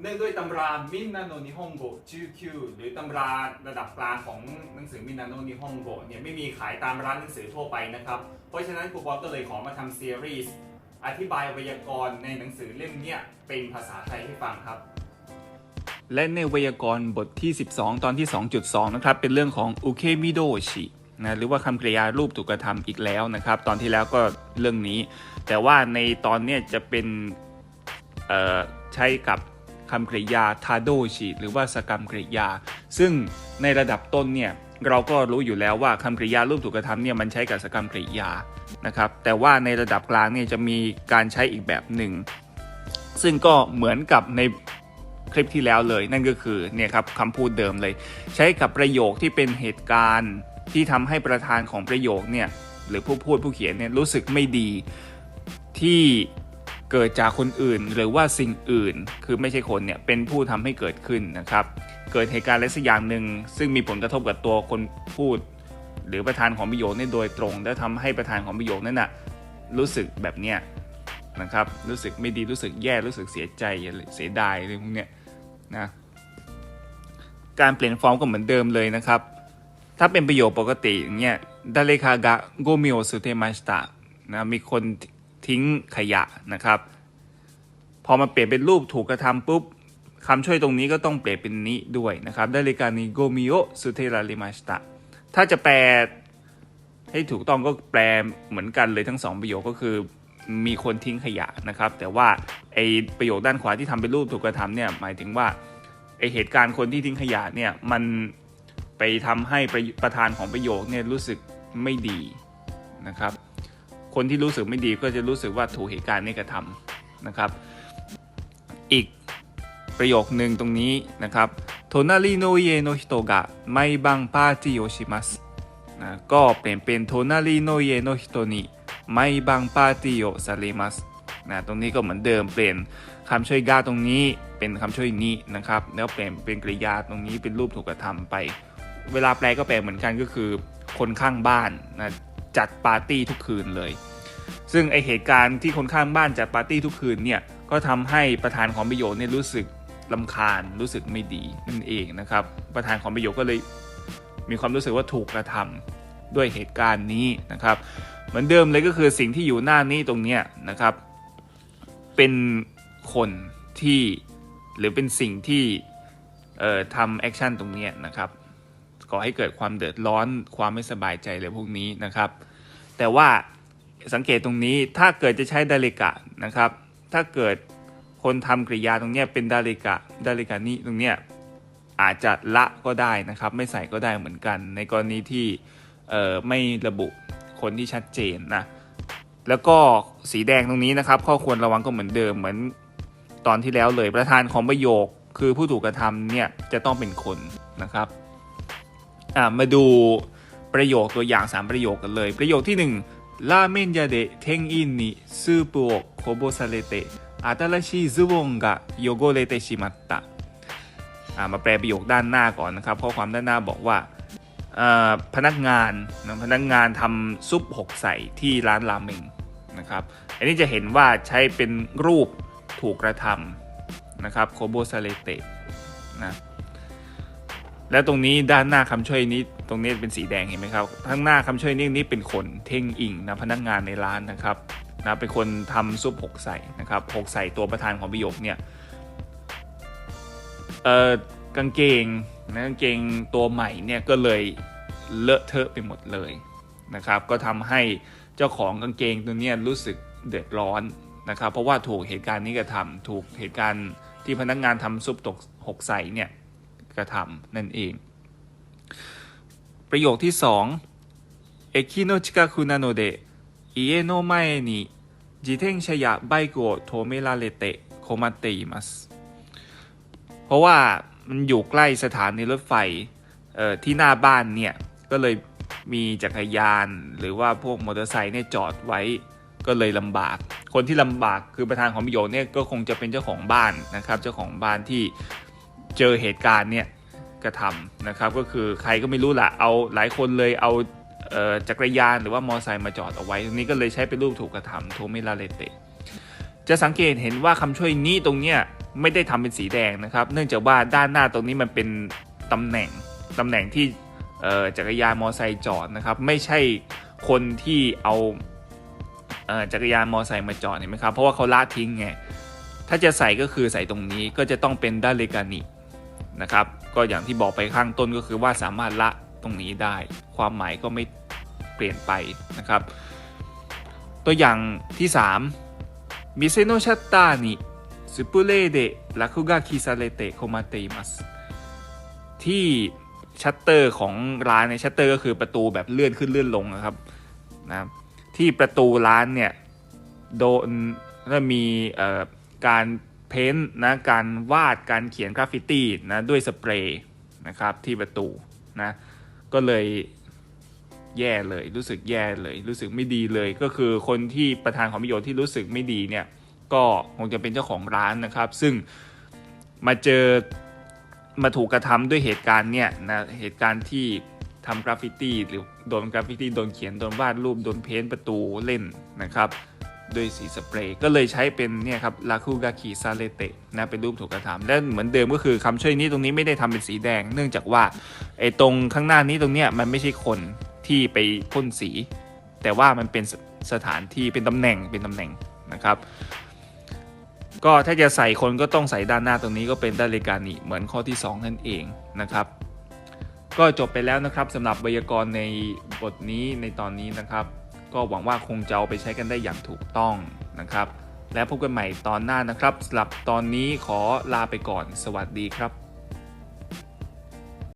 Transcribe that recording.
เนื่องด้วยตำรามินนาโนนิฮงโกจือคิวหรือตำราระดับกลางของหนังสือมินนาโนนิฮงโกเนี่ยไม่มีขายตามร้านหนังสือทั่วไปนะครับ เพราะฉะนั้นครูปอก็เลยขอมาทำซีรีส์อธิบายไวยากรณ์ในหนังสือเล่มเนี้ยเป็นภาษาไทยให้ฟังครับ และในไวยากรณ์บทที่ 12 ตอนที่ 2.2 นะครับ เป็นเรื่องของอุเคมิโดชินะหรือว่าคำกริยารูปถูกกระทำอีกแล้วนะครับ ตอนที่แล้วก็เรื่องนี้ แต่ว่าในตอนเนี้ยจะเป็นใช้กับ คำกริยาทาโดชิหรือว่าสกรรมกริยา ซึ่งในระดับต้นเนี่ยเราก็รู้อยู่แล้วว่าคำกริยารูปถูกกระทำเนี่ยมันใช้กับสกรรมกริยานะครับแต่ว่าในระดับกลางเนี่ยจะมีการใช้อีกแบบหนึ่ง ซึ่งก็เหมือนกับในคลิปที่แล้วเลยนั่นก็คือเนี่ยครับคำพูดเดิมเลย ใช้กับประโยคที่เป็นเหตุการณ์ที่ทำให้ประธานของประโยคเนี่ยหรือผู้พูดผู้เขียนเนี่ยรู้สึกไม่ดีที่ เกิดจากคนอื่นหรือว่าสิ่งอื่น คือไม่ใช่คนเนี่ยเป็นผู้ทำให้เกิดขึ้นนะครับ เกิดเหตุการณ์อะไรสักอย่างหนึ่งซึ่งมีผลกระทบกับตัวคนพูด หรือประธานของประโยคนี่โดยตรง และทำให้ประธานของประโยคนั้นน่ะรู้สึกแบบเนี้ยนะครับรู้สึกไม่ดีรู้สึกแย่รู้สึกเสียใจเสียดายอะไรพวกเนี้ยนะการเปลี่ยนฟอร์มก็เหมือนเดิมเลยนะครับ ถ้าเป็นประโยคปกติอย่างเงี้ยดาเลคากะโกมิโอสุเทมาสตะนะมีคน ทิ้งขยะนะครับ พอมาเปลี่ยนเป็นรูปถูกกระทำปุ๊บคำช่วยตรงนี้ก็ต้องเปลี่ยนเป็นนี้ด้วยนะครับดาเลกานิโกมิโอสุเทราลิมาสตะถ้าจะแปลให้ถูกต้องก็แปลเหมือนกันเลยทั้งสองประโยคก็คือมีคนทิ้งขยะนะครับ แต่ว่าไอประโยคด้านขวาที่ทำเป็นรูปถูกกระทำเนี่ยหมายถึงว่าไอเหตุการณ์คนที่ทิ้งขยะเนี่ยมันไปทำให้ประประธานของประโยคเนี่ยรู้สึกไม่ดีนะครับ คนที่รู้สึกไม่ดีก็จะรู้สึกว่าถูกเหตุการณ์นี้กระทำนะครับ อีกประโยคหนึ่งตรงนี้นะครับโทนาริโนเยโนฮิโตะไมบังปาร์ตี้โอชิมัสนะก็เปลี่ยนเป็นโทนาริโนเยโนฮิโตนิไมบังปาติโอซาริมัสนะตรงนี้ก็เหมือนเดิมเปลี่ยนคำช่วยกาตรงนี้เป็นคำช่วยนี้นะครับ แล้วเปลี่ยนเป็นกริยาตรงนี้เป็นรูปถูกกระทำไป เวลาแปลก็แปลเหมือนกันก็คือ คนข้างบ้านนะจัดปาร์ตี้ทุกคืนเลย ซึ่งไอเหตุการณ์ที่คนข้างบ้านจัดปาร์ตี้ทุกคืนเนี่ยก็ทำให้ประธานของประโยชน์เนี่ยรู้สึกลำคาญรู้สึกไม่ดีนั่นเองนะครับ ประธานของประโยชน์ก็เลยมีความรู้สึกว่าถูกกระทำด้วยเหตุการณ์นี้นะครับ เหมือนเดิมเลยก็คือสิ่งที่อยู่หน้านี้ตรงเนี้ยนะครับ เป็นคนที่หรือเป็นสิ่งที่เอ่อทำแอคชั่นตรงเนี้ยนะครับก่อให้เกิดความเดือดร้อนความไม่สบายใจเลยพวกนี้นะครับ แต่ว่า สังเกตตรงนี้ถ้าเกิดจะใช้ดาริกะนะครับ ถ้าเกิดคนทำกริยาตรงนี้เป็นดาริกะดาริกะนี้ตรงเนี้ยอาจจะละก็ได้นะครับ ไม่ใส่ก็ได้เหมือนกัน ในกรณีที่ไม่ระบุคนที่ชัดเจนนะแล้วก็สีแดงตรงนี้นะครับ ข้อควรระวังก็เหมือนเดิมเหมือนตอนที่แล้วเลยประธานของประโยคคือผู้ถูกกระทำเนี่ยจะต้องเป็นคนนะครับมาดูประโยคตัวอย่าง 3 ประโยคกันเลย ประโยคที่ 1ラーメン屋で店員にスープをこぼされて新しいズボンが汚れてしまった อ่ามาแปลประโยคด้านหน้าก่อนนะครับ ข้อความด้านหน้าบอกว่าเอ่อพนักงานนะพนักงานทำซุปหกใส่ที่ร้านราเมงนะครับ อันนี้จะเห็นว่าใช้เป็นรูปถูกกระทำนะครับโคโบซาเลเตนะแล้วตรงนี้ด้านหน้าคำช่วยนี้ ตรงนี้เป็นสีแดงเห็นไหมครับข้างหน้าคำช่วยนี้นี่เป็นคนเท่งอิงนะพนักงานในร้านนะครับนะเป็นคนทำซุปหกใส่นะครับหกใส่ตัวประธานของประโยคเนี่ยเอ่อกางเกงนะกางเกงตัวใหม่เนี่ยก็เลยเลอะเทอะไปหมดเลยนะครับ ก็ทำให้เจ้าของกางเกงตัวเนี้ยรู้สึกเดือดร้อนนะครับ เพราะว่าถูกเหตุการณ์นี้กระทำถูกเหตุการณ์ที่พนักงานทำซุปตกหกใส่เนี่ยกระทำนั่นเอง ประโยคที่2駅の近くなので家の前に自転車やバイクを止められて困っていますเพราะว่ามันอยู่ใกล้สถานีรถไฟเอ่อที่หน้าบ้านเนี่ย ก็เลยมีจักรยาน หรือว่าพวกมอเตอร์ไซค์เนี่ยจอดไว้ก็เลยลำบาก คนที่ลำบากคือประธานของประโยชน์เนี่ยก็คงจะเป็นเจ้าของบ้านนะครับ เจ้าของบ้านที่เจอเหตุการณ์เนี่ย กระทำนะครับ ก็คือใครก็ไม่รู้ละเอาหลายคนเลยเอาเออจักรยานหรือว่ามอเตอร์ไซค์มาจอดเอาไว้ตรงนี้ก็เลยใช้เป็นรูปถูกกระทำโทมิลาเลเตจะสังเกตเห็นว่าคำช่วยนี้ตรงเนี้ยไม่ได้ทำเป็นสีแดงนะครับ เนื่องจากว่าด้านหน้าตรงนี้มันเป็นตำแหน่งตำแหน่งที่เออจักรยานมอไซค์จอดนะครับ ไม่ใช่คนที่เอาเออจักรยานมอไซค์มาจอดเห็นไหมครับ เพราะว่าเขาละทิ้งไงถ้าจะใส่ก็คือใส่ตรงนี้ก็จะต้องเป็นด้านเลกานินะครับ ก็อย่างที่บอกไปข้างต้นก็คือว่าสามารถละตรงนี้ได้ ความหมายก็ไม่เปลี่ยนไปนะครับ ตัวอย่างที่3มิเซโนชัตตานิสปุเรเดะลัคุกะคิซาเลเตะโคมาเตมัสที่ชัตเตอร์ของร้านในชัตเตอร์ก็คือประตูแบบเลื่อนขึ้นเลื่อนลงนะครับนะที่ประตูร้านเนี่ยโดนแล้วมีการ เพ้นท์นะการวาดการเขียนกราฟฟิตี้นะด้วยสเปรย์นะครับที่ประตูนะก็เลยแย่เลยรู้สึกแย่เลยรู้สึกไม่ดีเลย ก็คือคนที่ประธานของประโยชน์ที่รู้สึกไม่ดีเนี่ยก็คงจะเป็นเจ้าของร้านนะครับ ซึ่งมาเจอมาถูกกระทำด้วยเหตุการณ์เนี่ยนะเหตุการณ์ที่ทำกราฟฟิตี้หรือโดนกราฟฟิตี้โดนเขียนโดนวาดรูปโดนเพ้นท์ประตูเล่นนะครับ ด้วยสีสเปรย์ก็เลยใช้เป็นเนี่ยครับลาคูกาคิซาเลเตะนะเป็นรูปถูกกระทำและเหมือนเดิมก็คือคำช่วยนี้ตรงนี้ไม่ได้ทำเป็นสีแดง เนื่องจากว่าไอ้ตรงข้างหน้านี้ตรงเนี้ยมันไม่ใช่คนที่ไปพ่นสี แต่ว่ามันเป็นสสถานที่เป็นตำแหน่งเป็นตำแหน่งนะครับก็ถ้าจะใส่คนก็ต้องใส่ด้านหน้าตรงนี้ก็เป็นด้านเลกานิเหมือนข้อที่ 2 นั่นเองนะครับ ก็จบไปแล้วนะครับสำหรับไวยากรณ์ในบทนี้ในตอนนี้นะครับ ก็หวังว่าคงจะเอาไปใช้กันได้อย่างถูกต้องนะครับ และพบกันใหม่ตอนหน้านะครับสำหรับตอนนี้ขอลาไปก่อน สวัสดีครับ